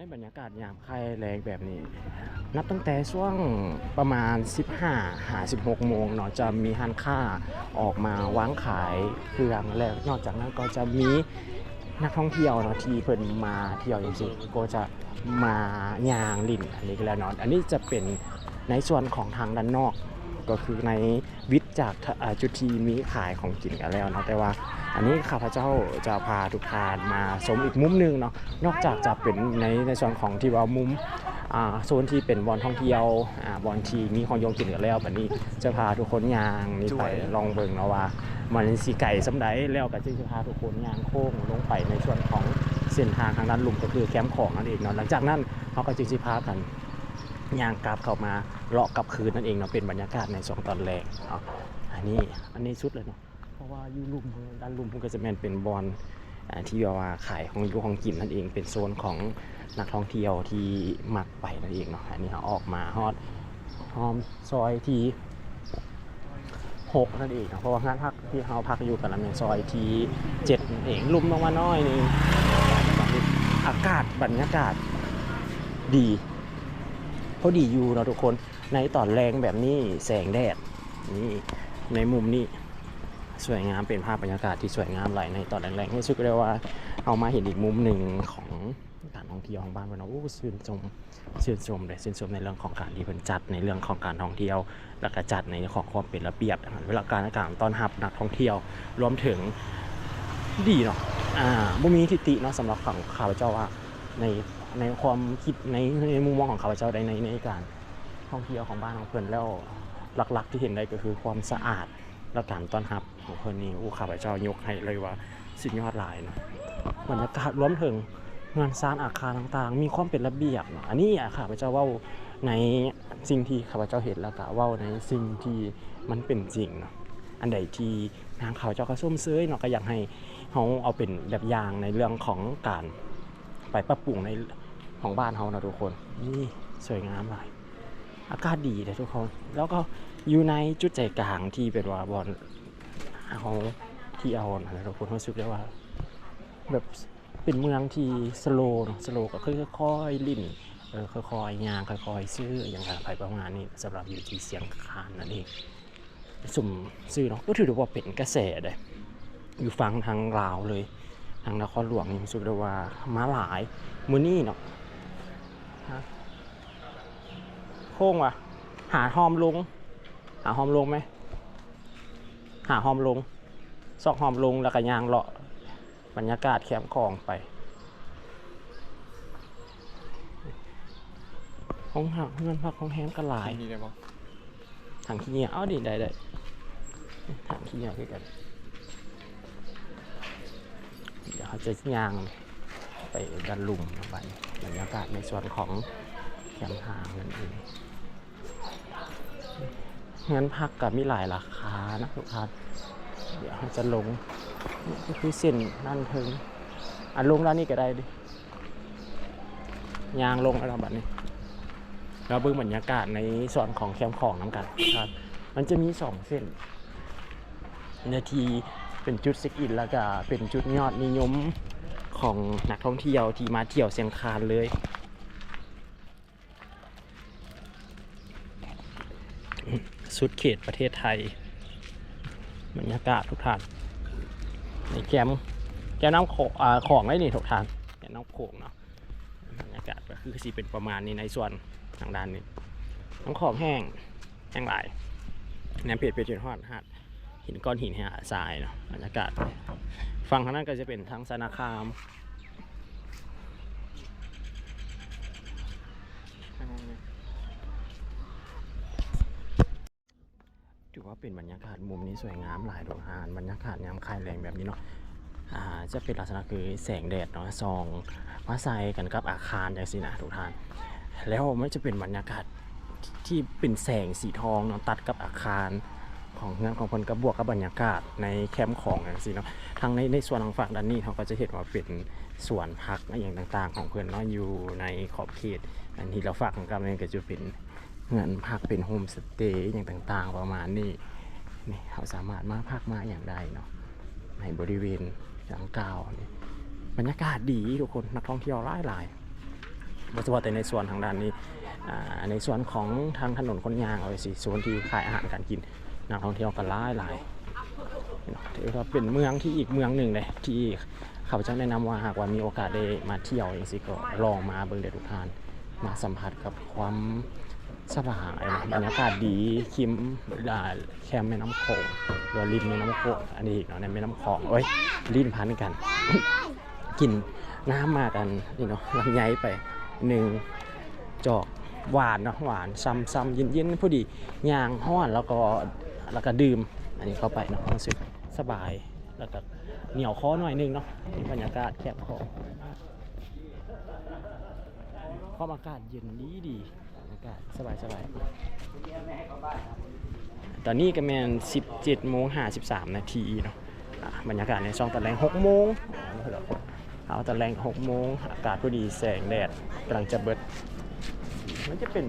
ในบรรยากาศยามค่ายแรงแบบนี้ นับตั้งแต่ช่วงประมาณ 15หา16 โมงเนาะจะมีห้านค้าออกมาวางขายเครื่องแล้วนอกจากนั้นก็จะมีนักท่องเที่ยวเนาะที่เพิ่นมาเที่ยวจริงๆก็จะมายางลิ่นอันนี้ก็แล้วเนาะอันนี้จะเป็นในส่วนของทางด้านนอก ก็คือในวิ จากจุดที่มีขายของกินกันแล้วนะแต่ว่าอันนี้ข้าพเจ้าจะพาทุกทานมาชมอีกมุมหนึงเนาะนอกจากจะเป็นในในส่วนของที่ว่ามุมโซนที่เป็นบอลท่องเที่ยวบอลที่มีของโยงกินกันแล้วแบบนี้จะพาทุกคนย่างนี่ไปลองเบิ่งเนาะว่ามันสีไก่สำไดแล้วก็จะพาทุกคนย่างโค้งลงไปในส่วนของเส้นทางทางด้านลุ่มก็คือแคมป์ของนั่นเองเนาะหลังจากนั้นเขาก็จึงสิพากัน ยางกลับเข้ามาเลาะกับคืนนั่นเองเนาะเป็นบรรยากาศในช่วงตอนแรกเนาะอันนี้อันนี้ชุดเลยเนาะเพราะว่าอยู่ลุ่มด้านลุ่มพุ่นก็จะแมนเป็นบอลที่ว่าขายของอยู่ของกินนั่นเอง เป็นโซนของนักท่องเที่ยวที่มักไปนั่นเองเนาะอันนี้ออกมาฮอดหอมซอยที่หกนั่นเองเนาะเพราะว่าห้านพักที่เขาพักอยู่กันละเป็นซอยที่เจ็ดนั่นเองลุ่มลงมาน้อยนึงอากาศบรรยากาศดี พอดีอยู่เนาะทุกคนในตอนแรงแบบนี้แสงแดดนี่ในมุมนี้สวยงามเป็นภาพบรรยากาศที่สวยงามหลายในตอนแรงๆให้สุดเรียกว่าเอามาเห็นอีกมุมหนึ่งของการท่องเที่ยวของบ้านเราเนาะโอ้ชื่นชมชื่นชมเลยชื่นชมในเรื่องของการที่เพิ่นจัดในเรื่องของการท่องเที่ยวแล้วก็จัดในเรื่องของความเป็นระเบียบนเวลาการอากาศต้อนรับนักท่องเที่ยวรวมถึงดีเนาะอ่าบ่มีทิฏฐิเนาะสำหรับของข้าพเจ้าว่าใน ในความคิดในในมุมมองของข้าพเจ้าในในในการท่องเที่ยวของบ้านของเพื่อนแล้วหลักๆ ที่เห็นได้ก็คือความสะอาดและการต้อนรับของเพื่อนนี่อู้ข้าพเจ้ายกให้เลยว่าสุดยอดหลายเนาะบรรยากาศรวมถึงงานสร้างอาคารต่างๆ มีความเป็นระเบียบเนาะอันนี้อะข้าพเจ้าว่าในสิ่งที่ข้าพเจ้าเห็นแล้วก็ว่าในสิ่งที่มันเป็นจริงเนาะอันใดที่ทางข้าพเจ้าก็ส้มเซ้ยเนาะก็อยากให้เขาเอาเป็นแบบอย่างในเรื่องของการ ไปปรับปรุงในของบ้านเขานะทุกคน นี่สวยงามหลยอากาศดีเลยทุกคน แล้วก็อยู่ในจุดใจกลางที่เป็นว่าบอลเขาที่เอานะทุกคนรู้สึกได้ว่า แบบเป็นเมืองที่สโลว์เนสโลว์ก็ค่อยๆลิ่นเออค่อยๆยางค่อยๆซื้ออย่างไรไปประมาณนี้สำหรับอยู่ที่เสียงคานนั่นเองสุ่มซื้อเนาะก็ถือว่าเป็นกระแสเลยอยู่ฟังทางลาวเลยางนครหลวงนี่รู้สึกได้ว่ามาหลายมือนี่เนาะฮะโค้งว่ะ หาหอมลง หาหอมลงไหม หาหอมลง ซอกหอมลงแล้วก็ยางเลาะบรรยากาศแคมป์คลองไปห้องหักเงินพักห้องแฮมก็หลายนี่ได้ปะถังขี้เหนียวเอาดิได้ได้ถังขี้เหนียวคือกัน เขาจะย่างไปดันลุ่มไปบรรยากาศในส่วนของแคมป์ทางนั่นเองเงินพักกับมีหลายราคานะทุกท่านเดี๋ยวเราจะลงนี่ก็คือเส้นนั่นถึงอะลงด้านนี้ก็ได้ดิยางลงแล้วบัดนี้เราเบิ่งบรรยากาศในส่วนของแคมป์ของน้ำกันครับ มันจะมีสองเส้นนาที เป็นจุดเช็คอินแล้วก็เป็นจุดยอดนิยมของนักท่องเที่ยวที่มาเที่ยวเชียงคานเลยสุดเขตประเทศไทยบรรยากาศทุกท่านในแกมแกมน้ำขงอ่าของได้นี่ทุกท่านแกมน้ำโขงเนาะบรรยากาศก็คือสิเป็นประมาณนี้ในส่วนทางด้านนี้น้ำของแห้งแห้งหลายแหนมเพจเป็นจุดฮอดฮาด หินก้อนหินหาทรายเนาะบรรยากาศฝั่งทางนั้นก็จะเป็นทางสนาคามถือว่าเป็นบรรยากาศมุมนี้สวยงามหลายดอกหานบรรยากาศยามคลายแรงแบบนี้เนาะอ่าจะเป็นลักษณะคือแสงแดดเนาะซองมาใส่กันกับอาคารอย่างสินะทุกท่าน แล้วมันจะเป็นบรรยากาศที่เป็นแสงสีทองเนาะตัดกับอาคาร ของเงานของคนกับบวกกับบรรยากาศในแคมป์ของอย่างสิเนาะทางในในส่วนของฝั่งด้านนี้เขาก็จะเห็นว่าเป็นสวนพักอย่างต่างๆ ของเพื่อนเนาะอยู่ในขอบเขต อันที่เราฝากกับนี่ก็จะเป็นเงินพักเป็นโฮมสเตย์อย่างต่างๆ ประมาณนี้นี่เขาสามารถมาพักมาอย่างใดเนาะในบริเวณหลังกาวนี่บรรยากาศดีทุกคนนักท่องเที่ยวหลายๆโดยเฉพาะแต่ในส่วนทางด้านนี้อ่าในส่วนของทางถนนคนยางเอาไว้สิส่วนที่ขายอาหารการกิน นักท่องเที่ยวก็หลายหลายเนาะถือว่าเป็นเมืองที่อีกเมืองหนึ่งเลยที่ข้าพเจ้าแนะนำว่าหากว่ามีโอกาสได้มาเที่ยวอย่างสิก็ลองมาเบิ่งเดอทุกทาน มาสัมผัสกับความสบายบรรยากาศดีคิมดาแคมแม่น้ำโขงหรือริมแม่น้ำโขงอันนี้อีกเนาะในแม่น้ำคลองเอ้ยลิ้นพันกัน กินน้ำมากันนี่เนาะลำไยไปหนึ่งจอก หวานเนาะหวานซ้ำซ้ำเย็นๆพอดียางห้อนแล้วก็แล้วก็ดื่มอันนี้เข้าไปเนาะรู้สึกสบายแล้วก็เหนียวคอหน่อยนึงเนาะบรรยากาศแคบคอความอากาศเย็นดีดีบรรยากาศสบายสบายตอนนี้ก็แมน17โมง53นาทีเนาะอะบรรยากาศในช่องตะแลง6โมงเอาตะแรง6โมงอากาศพอดีแสงแดดกำลังจะเบิด มันจะเป็น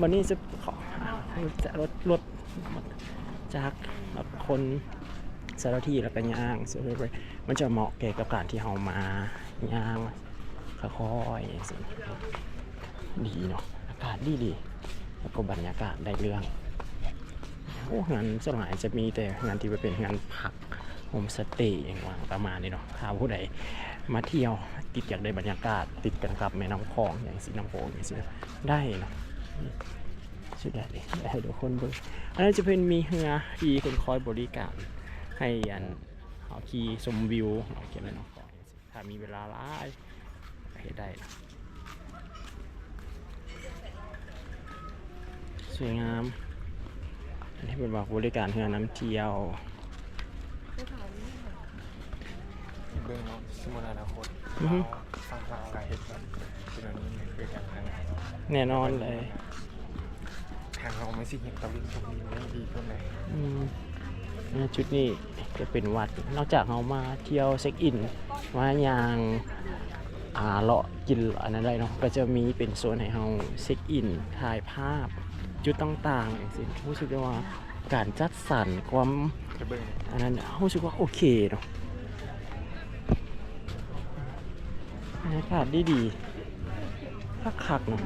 วันนี้จะขอจะรถรถจากคนสารที่แล้วก็ย่างสวยๆมันจะเหมาะแก่กับการที่เรามาย่างค่อยๆอย่างนี้ดีเนาะอากาศดีดีแล้วก็บรรยากาศได้เรื่องโอ้งานสมัยจะมีแต่งานที่เป็นงานผัก โฮมสเตย์อย่างว่าประมาณนี้เนาะถ้าผู้ใดมาเที่ยวติดอยากได้บรรยากาศ ติดกันกับแม่น้ำคลองอย่างสีน้ำโขงอย่างสีได้เนาะสุดยอดเลยได้ให้ทุกคนเบิ่งอันนั้นจะเป็นมีเรือที่คนคอยบริการให้อันเอาขี่ชมวิวเอาเก็บแม่น้ำคลองถ้ามีเวลาหลายก็เฮ็ดได้นะสวยงาม อันนี้เป็นบอกบริการเรือน้ำเที่ยว เบื้องน้องสมุนอนาคตอือฮึฟังข่าวการเหตุการณ์เป็นอันนี้เนี่ยคือการทางแน่นอนเลยทางเราไม่สิเห็นตะลิงตรงนี้ไม่ดีเท่าไหร่อืมเนี่ยชุดนี้จะเป็นวัด นอกจากเรามาเที่ยวเช็คอิน มาอย่างอ่าเลาะกินอันนั้นได้เนาะก็จะมีเป็นโซนให้เราเช็คอินถ่ายภาพ จุดต่างๆอย่างสิรู้สึกได้ว่าการจัดสรรความ จะเบื้องอันนั้นรู้สึกว่าโอเคเนาะ รรยากาศดีดีๆคักๆเนาะ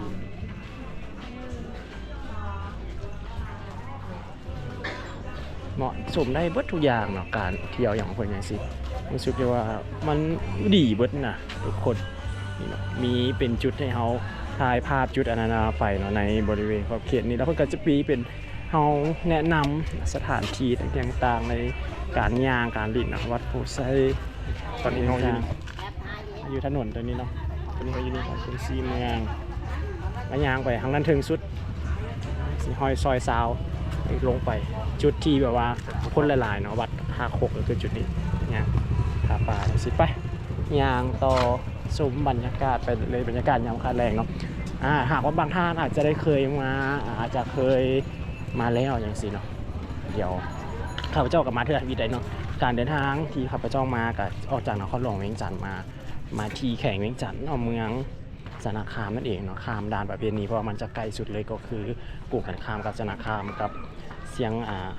เหมาะสมได้เบิดทุกอย่างเนาะการเที่ยวอย่างของคนอย่างสิรู้สึกว่ามันดีเบิดนะทุกคนนี่เนาะมีเป็นจุดให้เขาถ่ายภาพจุดอนานาไปเนาะในบริเวณขอบเขตนี้แล้วก็จะปีเป็นเขาแนะนำสถานที่ต่างๆในการย่างการลิ่นเนาะวัดโพไซตอนนี้น้องอยู่ อยู่ถนนตัวนี้เนาะตัวนี้เขาอยู่ในของคุณซีเมืองแล้วย่างไปทางนั้นถึงสุดสีหอยซอยซาวลงไปจุดที่แบบว่าคนหลายเนาะวัดหาโคกก็คือจุดนี้ย่างผาป่าสิไปย่างต่อชมบรรยากาศไปเลยบรรยากาศยามค่าแรงเนาะอ่าหากว่าบางท่านอาจจะได้เคยมาอาจจะเคยมาแล้วอย่างสิเนาะเดี๋ยวข้าพเจ้ากับมาเทื่อวีใดเนาะการเดินทางที่ข้าพเจ้ามากับออกจากนครหลวงเวียงจันทร์มา มาที่แข่งเวียงจันทร์เนาะเมืองสนาคามนั่นเองเนาะข้ามด่านประเพณีเพราะว่ามันจะไกลสุดเลยก็คือกลุ่มกันข้ามกับสนาคามกับเสียงอ่า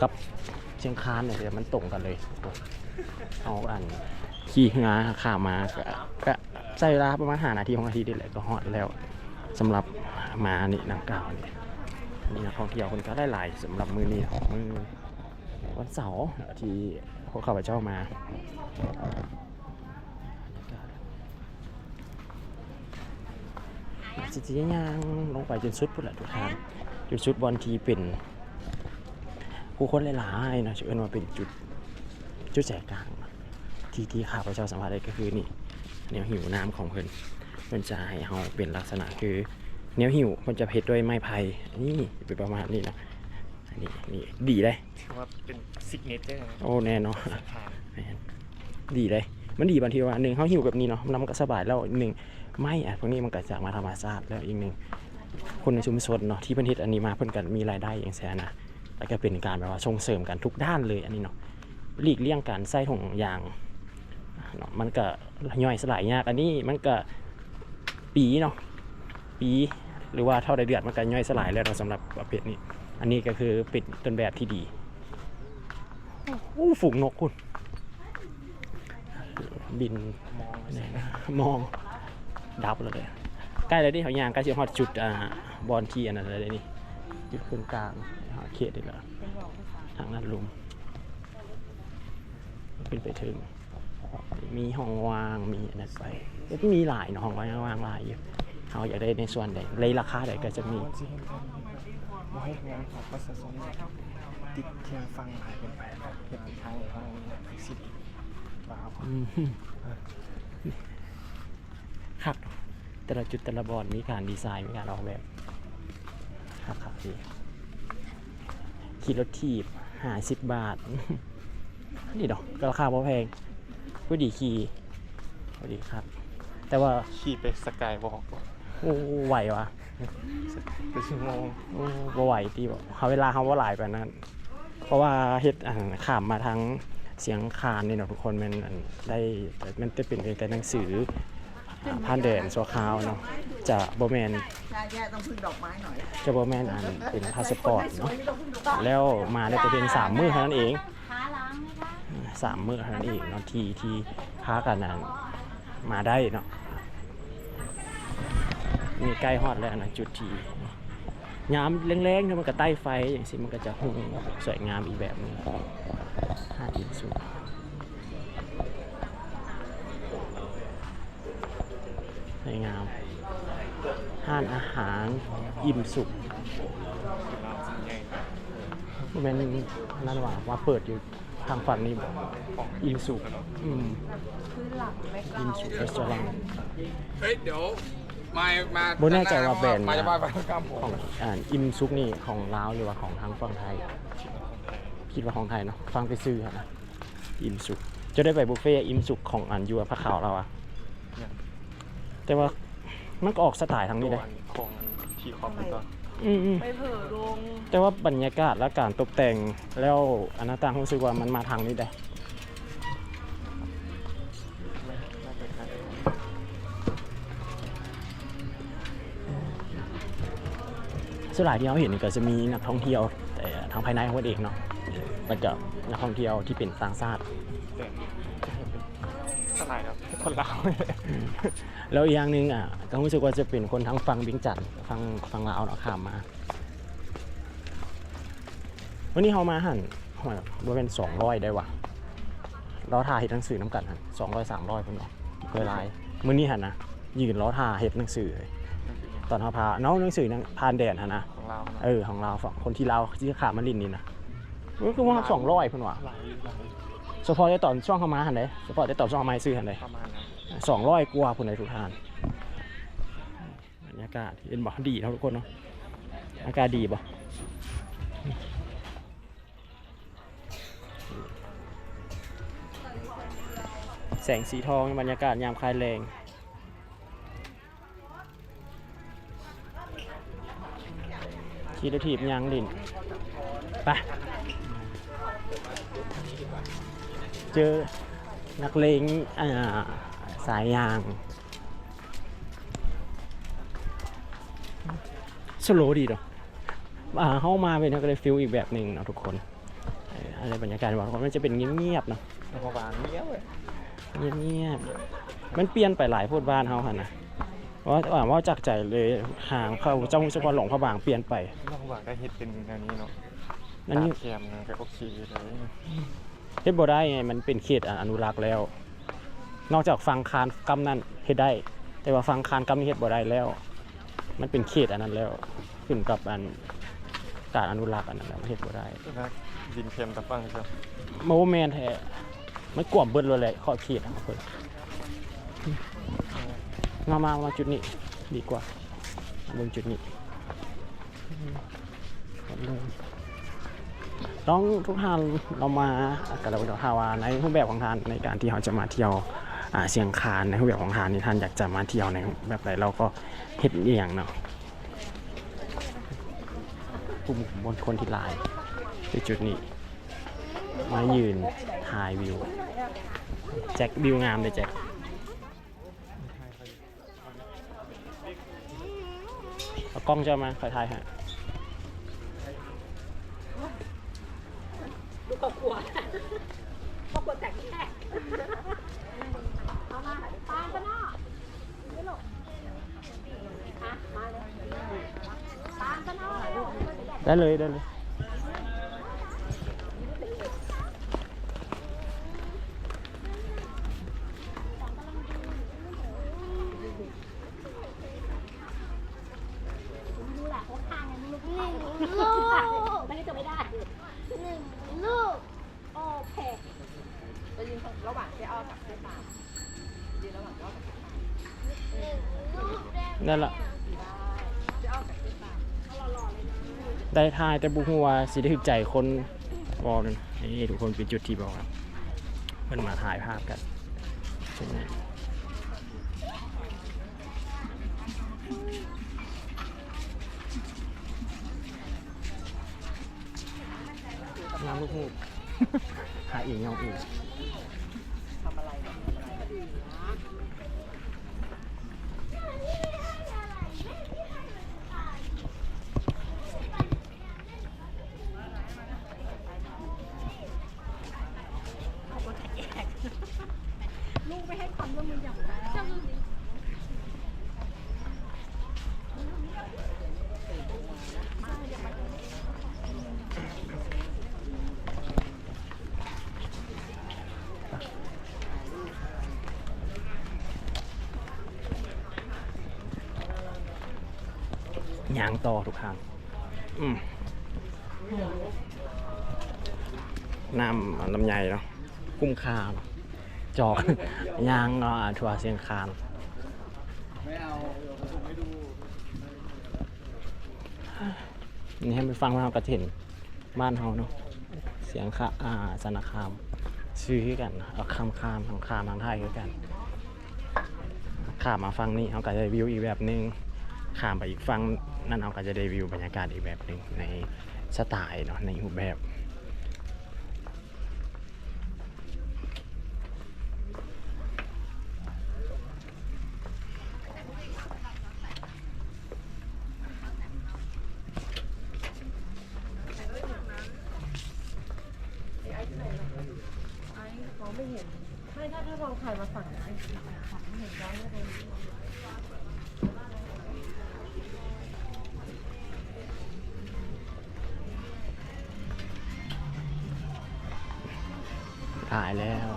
กับเชียงคานเนี่ยเดี๋ยวมันตรงกันเลย เอาอันขี่งาข้ามมาก็ใช้เวลาประมาณหานาทีของนาทีนี่แหละก็ฮอดแล้วสำหรับมานี่นางกล่าวนี่นี่นักท่องเที่ยวคนก็ได้หลายสำหรับมือนี้มือวันเสาร์ที่พวกข้าพเจ้ามา สิจิย่างลงไปจนสุดพุ่นแหละทุกท่านจนสุดบอลทีเป็นผู้คนหลายๆเนาะชื่อว่าเป็นจุดจุดแจกกลางที่ที่ข้าพเจ้าสัมผัสได้ก็คือนี่แนวหิวน้ำของเพิ่นเพิ่นจะให้เฮาเป็นลักษณะคือแนวหิวมันจะเพ็ดด้วยไม้ไผ่นี่เป็นประมาณนี้นะอันนี้นี่ดีเลยถือว่าเป็นซิกเนเจอร์โอ้แน่นอนสะพานแม่นดีเลยมันดีบางทีว่าหนึ่งเขาหิวแบบนี้เนาะแล้วมันก็สบายแล้วอีกหนึ่ง ไม่อะพวกนี้มันเกิดจากมาธรรมชาติแล้วอีกหนึ่งคนในชุมชนเนาะที่เพิ่นเฮ็ดอันนี้มาเพิ่นกันมีรายได้อย่างแสนนะแล้วก็เป็นการแบบว่าส่งเสริมกันทุกด้านเลยอันนี้เนาะหลีกเลี่ยงการใส่ถุงยางเนาะมันก็ย่อยสลายยากอันนี้มันก็ปีเนาะปีหรือว่าเท่าใดเดือดมันก็ย่อยสลายแล้วเนาะสำหรับประเภทนี้ อันนี้ก็คือเป็นต้นแบบที่ดีโอ้ฝูงนกคุณบินมอง ดับแล้วเลยใกล้แล้วดิเขายางใกล้จะฮอดจุดอ่าบอลทีอันนั้นเลยนี่จุดขึ้นกลางหาเขตอีกแล้วทางนั้นลุมขึ้นไปถึง มีห้องว่างมีอันนั้นไปเอ๊ะมีหลายเนาะห้องว่างว่างหลายอยู่เขาอยากได้ในส่วนใดเลยราคาใดก็จะมีก่อนสิเห็นกันบ่ให้งานของประชาชนติดเทียงฟังหลายเป็นไปครับเห็นทางทางสิทธิ์ว้าวอืม ครับแต่ละจุดแต่ละบอลมีการดีไซน์มีการออกแบบครับครับพี่ขี่รถทีบหาสิบบาท นี่ดอกก็ราคาพอแพงพอดีขี่พอดีครับ แต่ว่าขี่ไปสกายวอล์กโอ้ไหววะเป็นชั่วโมงโอ้บ่ไหวตีบอกเขาเวลาเขาว่าหลายไปานนั้น เพราะว่าเฮ็ดอ่าขามมาทั้งเสียงคานนี่เนาะทุกคนมันอันได้มันจะเป็นเพียงแต่หนังสืออ่า ผ่านแดนสัวขาวเนาะจะบ่แมนต้องพึ่งดอกไม้หน่อยจะบ่แมนอันเป็นพาสปอร์ตเนาะแล้วมาได้แต่เพียงสามมื้อเท่านั้นเองสามมื้อเท่านั้นเองเนาะที่ที่พากันนั้นมาได้เนาะมีใกล้ฮอดแล้วนะจุดที่ยามแรงๆเนี่ยมันก็ใต้ไฟอย่างสิมันก็จะหุ่งสวยงามอีกแบบหนึงหาดอินสุส วยงาม ห้านอาหารอิ่มสุขมันเป็นนั่นว่าว่าเปิดอยู่ทางฝั่งนี้บอกอิ่มสุขอืมอิ่มสุขรีสอร์ทเฮ้ยเดี๋ยวมามาบ่แน่ใจว่าแบรนด์มาจะมาไปกล้ามผขอมงอ่านอิมซุกนี่ของลาวหรือว่าของทางฝั่งไทย คิดว่าของไทยเนาะฟังไปซื้อครับนะอิมซุกจะได้ไปบุฟเฟ่ต์อิมซุกของอันยัวพระขาวเราอะ แต่ว่ามันก็ออกสไตล์ทางนี้เลยของที่ครอบนี่ก็อืมอืมไปเผลอลงแต่ว่าบรรยากาศและการตกแต่งแล้วอนาตังรู้สึกว่ามันมาทางนี้ได้ส่วนหลายที่เราเห็นนี่ก็จะมีนักท่องเที่ยวแต่ทางภายในของประเทศเนาะแล้วก็นักท่องเที่ยวที่เป็นต่างชาติ ครับคนลาว แล้วอีกอย่างหนึ่งอะก็รู้สึกว่าจะเป็นคนทั้งฟังเวียงจันทน์ฟังฟังลาวเนาะข้ามมา วันนี้เขามาหันหอยว่าเป็นสองร้อยได้ว่ะล้อท่าเห็ดหนังสือน้ำกันหันสองร้อยสามร้อยคนเนาะเคยไลายมื้อนี้หันนะยืนล้อท่าเห็ดหนังสือเลยตอนเขาพาเนาหนังสือนังพานแดดหันนะของลาวนะเออของเราฝั่งคนที่เราที่ขามาลินนี่นะมันก็ว่าสองร้อยคนว่ะหลายหลาย เฉพาะได้ตอนช่วงเขามาหันเลยเฉพาะได้ตอนช่วงเขามาซื้อหันเลยประมาณนั้นสองร้อยกว่าคนในทุกทานบรรยากาศเห็นบอกดีเท่าทุกคนเนาะอากาศดีบ่แสงสีทองบรรยากาศยามคลายแรงขี่รถถีบยางดินไป เจอนักเลงอ่าสายยาง สโลว์ดีเนาะอ่าเข้ามาเป็นก็เลยฟิลอีกแบบหนึ่งเนาะทุกคนเอ่ออะไรบรรยากาศว่ามันจะเป็นเงียบๆเนาะแล้วก็วางเงี้ยเว้ยเงียบๆมันเปลี่ยนไปหลายโพดบ้านเขาค่ะนะว่าว่าว่าจากใจเลยห่างเขาเจ้าเฉพาะหลงพระบางเปลี่ยนไปนอกวางได้เห็ดเป็นแนวนี้เนาะนั่นนี่ตาเทียมก็โอเคเลย เฮ็ดบ่ได้ไงมันเป็นเขตอนุรักษ์แล้ว นอกจากฟังคานกำนั้นเฮ็ดได้ แต่ว่าฟังคานกำนี้เฮ็ดบ่ได้แล้ว มันเป็นเขตอันนั้นแล้วขึ้นกับอันการอนุรักษ์อันนั้นแล้วมันเฮ็ดบ่ได้นะดินเทียมตะฟังใช่ไหมโมแมนแท้ไม่กวมเบิดเลยแหละขอบเขตของเพิ่นมามามาจุดนี้ดีกว่าเบิ่งจุดนี้ ต้องทุกท่านเรามากับเราเทาวาในรูปแบบของทานในการที่เราจะมาเที่ยวเชียงคานในรูปแบบของทานนี่ท่านอยากจะมาเที่ยวในแบบไหนเราก็เฮ็ดอหย่างเนาะกลุ่มบนคนที่ลายในจุดนี้ มายืนถ่ายวิว แจ็ควิวงามเลยแจ็คเอากล้องจ้ามาคอยถ่ายฮะ ดูครอบครัวครอบครัวแตกแยกเอามาปานกันเนาะไม่หรอก ได้ เลยได้เลยดูแหละว่าทางยังลุกหนึ่งลูลูกกไม่ได้จะไม่ได้หนึ่งลูก โอเคจะยืนระหว่างเจ๊อ้อกับเจ๊ปามยืนระหว่างเจ๊อ้อกับเจ๊ปามหนึ่งลูกได้ไหมนั่นละ เจ๊อ้อกับเจ๊ปาม ได้ทายแต่บุหัวาสิได้ถึกใจคนบอกเลนี่ทุกคนเป็นจุดที่บอกว่าเพิ่นมาถ่ายภาพกันใช่ไหมน้ำลูกหูกหาอีกเงาอีก ทำอะไรเนี่ยทำอะไร ลูกไม่ให้ความร่วมมืออย่างไร ยาง ต่อทุกครั้งอืมน้ำลำไยเนาะคุ้มค่าเนาะจอกยางเนาะถั่วเสียงคานไม่เอาเดี๋ยวผมให้ดูนี่ให้ไปฟังเรากระเถินบ้านเฮาเนาะเสียงค่ะอ่าสนาคามซื้อคือกันเอาคำคามทางคามทางไทยคือกันข้ามมาฟังนี่เขาก็จะได้วิวอีกแบบหนึงข้ามไปอีกฟัง นั่นเราก็จะได้วิวบรรยากาศอีกแบบหนึ่งในสไตล์เนาะในรูปแบบายแล้ว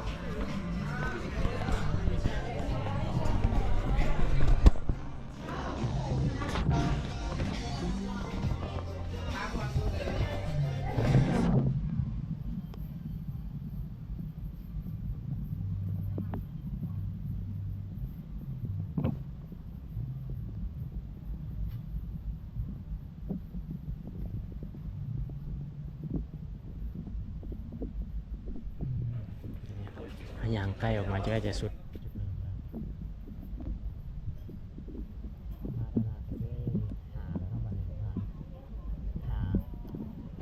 ใกล้ออกมาจะได้จะสุด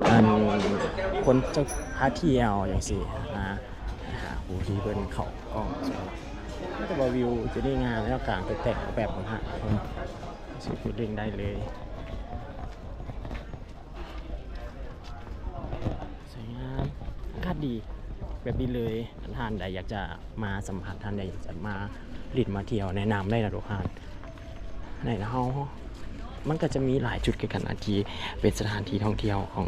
อันคนจะพาที่ยวอย่างสินะหาผู้ที่เพิ่นเขาก็สวยน่าจะว่าวิวจะได้งานแล้วกลางไปแต่งแบบของหาคนสิพูดเร่งได้เลยสวยงามอากาศดี แบบนี้เลยท่านใดอยากจะมาสัมผัสท่านใดอยากจะมาลิดมาเที่ยวแนะนำได้นะทุกท่านในเฮามันก็จะมีหลายจุดกันนะที่เป็นสถานที่ท่องเที่ยวของ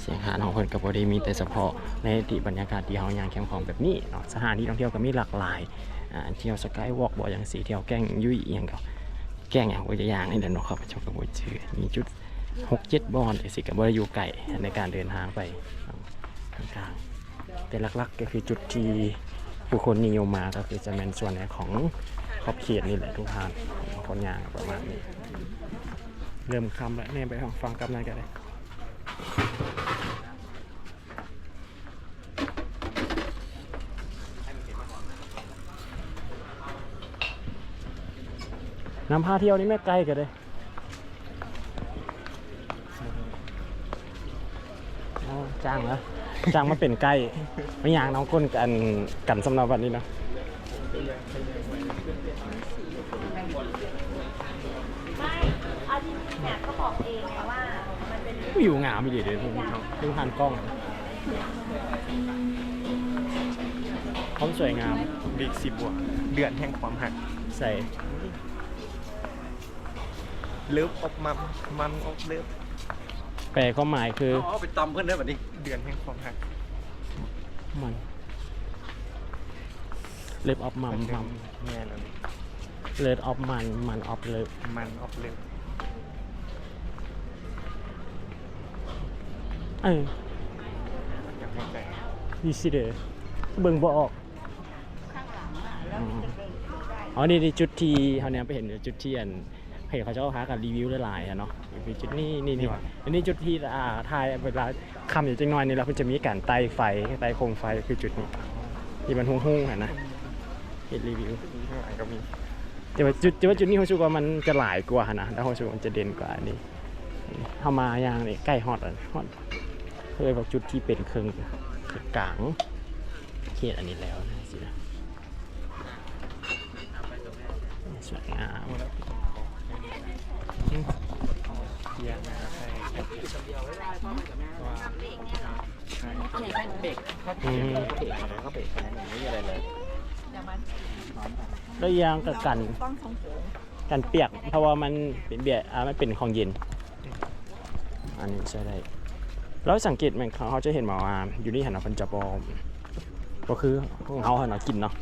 เสียงหาของคนกับบริมีแต่เฉพาะในที่บรรยากาศที่เฮาอย่างแคมป์ของแบบนี้เนาะสถานที่ท่องเที่ยวก็มีหลากหลายเที่ยวสกายวอล์กบ่อย่างสีเที่ยวแกล้งยุ่ยอย่างก็แกล้งอย่างว่าจะอย่างนี่แหละเนาะครับชอบกับบ่ชื่อมีจุดหกเจ็ดบอนสิกับบริยูไก่ในการเดินทางไปทางกลาง แต่หลักๆก็คือจุดที่ผู้คนนิยมมาก็คือจะเป็นส่วนไหนของขอบเขตนี่แหละทุกท่านคนยางประมาณนี้ เริ่มคำแล้วเนี่ยไปฟังกำนันกันเลยน้ำพาเที่ยวนี่ไม่ไกลกันเลยจ้างเหรอ จ้างมาเป็นไก่ไม่ยางน้องก้นกันกันสำหรับวันนี้เนาะไม่เอาจริงๆเนี่ยเขาบอกเองไงว่ามันเป็นวิวงามอีดีเลยพวกนี้เนาะดูผ่านกล้องเขาสวยงามบิ๊กสิบวกเดือนแห่งความหักใส่เลิฟอบมันมันอบเลิฟแปลความหมายคือ เอาไปตำเพื่อนได้แบบนี้ เดือนแห่งความหักมันเลิฟออฟมัมมัมแม่เลยเลิฟออฟมันมันออฟเลิฟมันออกเร็วเอออยากให้ใจดีสิเด้อเบิ่งบ่ออกอ๋ออ๋อนี่นี่จุดที่เขาเนี่ยไปเห็นจุดที่อันเพจเขาจะเอาพากันรีวิวหลายๆอะเนาะมีจุดนี้นี่นี่อันนี้จุดที่อ่าถ่ายเวลา คำอยู่จังน้อยนี่แล้วมันจะมีการไต่ไฟไต่โคมไฟคือจุดนี้ที่มันหุ่งๆอะนะเห็นรีวิวมีข้างหลังก็มีแต่ว่าจุดแต่ว่าจุดนี้ผมรู้สึกว่ามันจะหลายกว่านะแล้วผมรู้สึกว่ามันจะเด่นกว่าอันนี้เข้ามาอย่างนี้ใกล้ฮอตอะฮอตเคยบอกจุดที่เป็นเครื่องกลางเขตอันนี้แล้วนะสินะสวยงามมูลค่าข อืมแล้วยางกับกัน กันเปียก เพราะว่ามันเป็นเบียร์อ่ามันเป็นของเย็น อันนี้ใช่ได้ แล้วสังเกตมันเขาจะเห็นมาว่าอยู่นี่หันมาเป็นจะบอมก็คือของเขาหันมากินเนาะ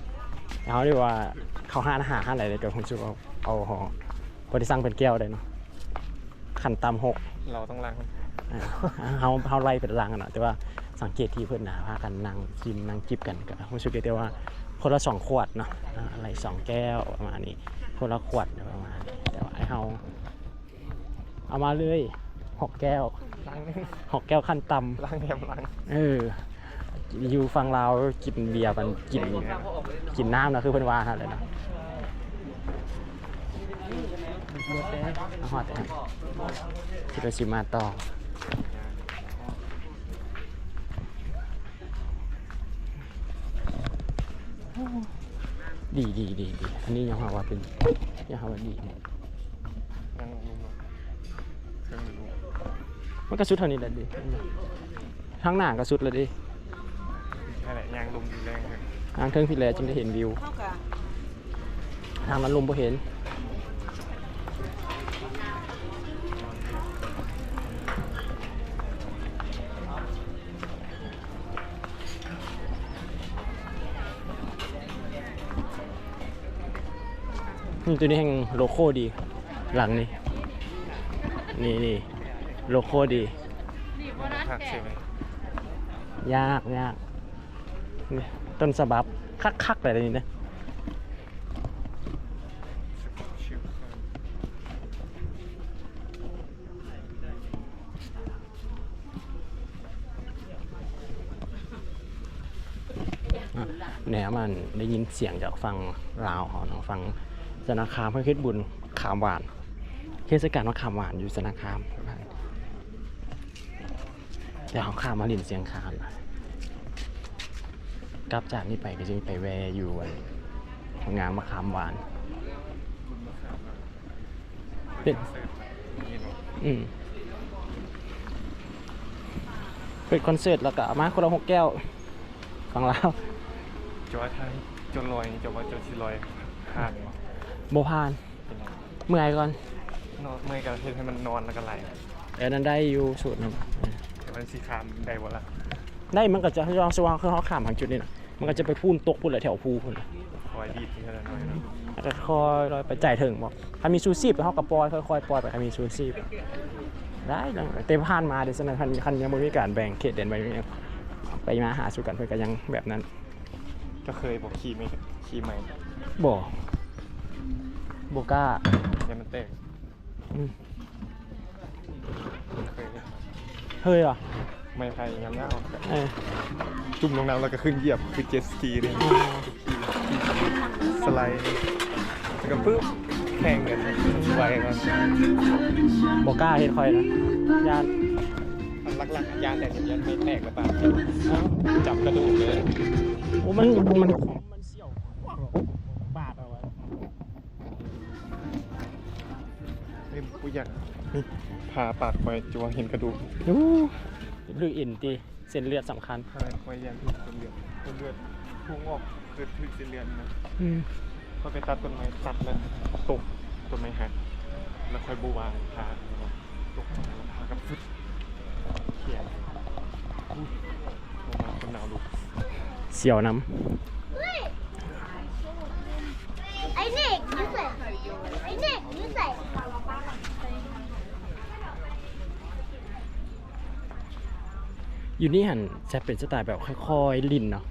เขาเรียกว่าเขาห้านอาหารห้านอะไรเลยกับผมชื่อาเอาห่อพอที่สั่งเป็นแก้วได้เนาะ ขันตำหกเราต้องล้างอ่าเขาเขาไล่เป็นลังกันเนาะแต่ว่าสังเกตที่เพื่อนหนาพากันนั่งกินนั่งจิบกันก็ผมสังเกตได้ว่าคนละสองขวดเนาะอ่าอะไรสองแก้วประมาณนี้ คนละขวดประมาณนี้แต่ว่าไอ้เขาเอามาเลยหกแก้วล้างนึงหกแก้วขั้นตำล้างแถมล้างเอออยู่ฟังเราวกินเบียร์มันกินกินน้ำนะคือเพิ่นว่าฮะเลยนะ เอาฮอดแต่คิดว่าสิมาต่อดีดีดีดีอันนี้ยังหาว่าเป็นยังหาว่าดีเนี่ยยังลุงเครื่องลุงมันก็สุดเท่านี้แหละดิทั้งหน้าก็สุดเลยดินั่นแหละยางลุงดีแรงเลยทางเทิงพี่แลจึงได้เห็นวิว ทางนั้นลมบ่เห็น ตัวนี้แห่งโลโก้ดี หลังนี้ นี่นี่โลโก้ดีหักเสียไหมยากยากนี่ต้นสะบับคักคักๆอะไรนี่นะชิวอะแหนมันได้ยินเสียงจากฟังลาวเขาเนาะฟัง สนาคามเพื่อคิดบุญขามหวานเทศกาลว่าขามหวานอยู่สนาคามแต่เขาข้ามมาลินเสียงคานกลับจากนี้ไปก็จะไปแวะอยู่อันงานมะขามหวานเป็นอืมเป็นคอนเสิร์ตแล้วก็มาคนละหกแก้วฟังลาวจอยไทยจนลอยจะว่าจนสิลอยหักเนา โบพานเป็นไงเมื่อยก่อน นอนเมื่อยกับเฮ็ดให้มันนอนแล้วก็ไหลเออนั้นได้อยู่สูตรนะแต่มันสีคามได้บ่ละได้มันก็จะยองสว่างคือเขาขามทางจุดนี้นะมันก็จะไปพูนตกพูนแหละแถวภูพูนน่ะคอยดีดที่ขนาดน้อยเนาะแล้วก็คอยลอยไปจ่ายถึงบอกถ้ามีซูซีบเขากับปล่อยค่อยๆปล่อยไปถ้ามีซูซีบได้จังเต็มผ่านมาเดี๋ยวสนับคันคันยังไม่มีการแบ่งเขตเด่นไปยังไปมาหาสู่กันเพื่อก็ยังแบบนั้น ก็เคยบอกขี่ไม่ขี่ใหม่บ่ โบกล้าเนี่ยมันแตกอืมเคยเฮ้ยอะไม่ไทยงั้นเน่าเออจุ่มลงน้ำแล้วก็ขึ้นเหยียบคือเจ็ตสกีเลยสไลด์แล้วก็ปึ๊บแข่งกันไวกันโบกล้าเฮ็ดคอยนะญาติอันลักๆยานแตกยันไม่แตกหรือเปล่าจับกระดูกเลยโอ้มันมันมันเสี่ยว กูอยากนี่ผ่าปากไปจัวเห็นกระดูกดูหรืออินดีเส้นเลือดสำคัญผ่าไปยันต้นเลือดต้นเลือดพุ่งออกเลือดถึงเส้นเลือดนะก็ไปตัดต้นไม้ตัดแล้วตกต้นไม้หักแล้วค่อยบูวางผ่าตกแล้วผ่ากับฟึดเขียนลงมาคนหนาวลุกเสียวน้ำไอ้เน็กยูส อยู่นี่หันจะเป็นสไตล์แบบค่อยๆ ลินเนาะ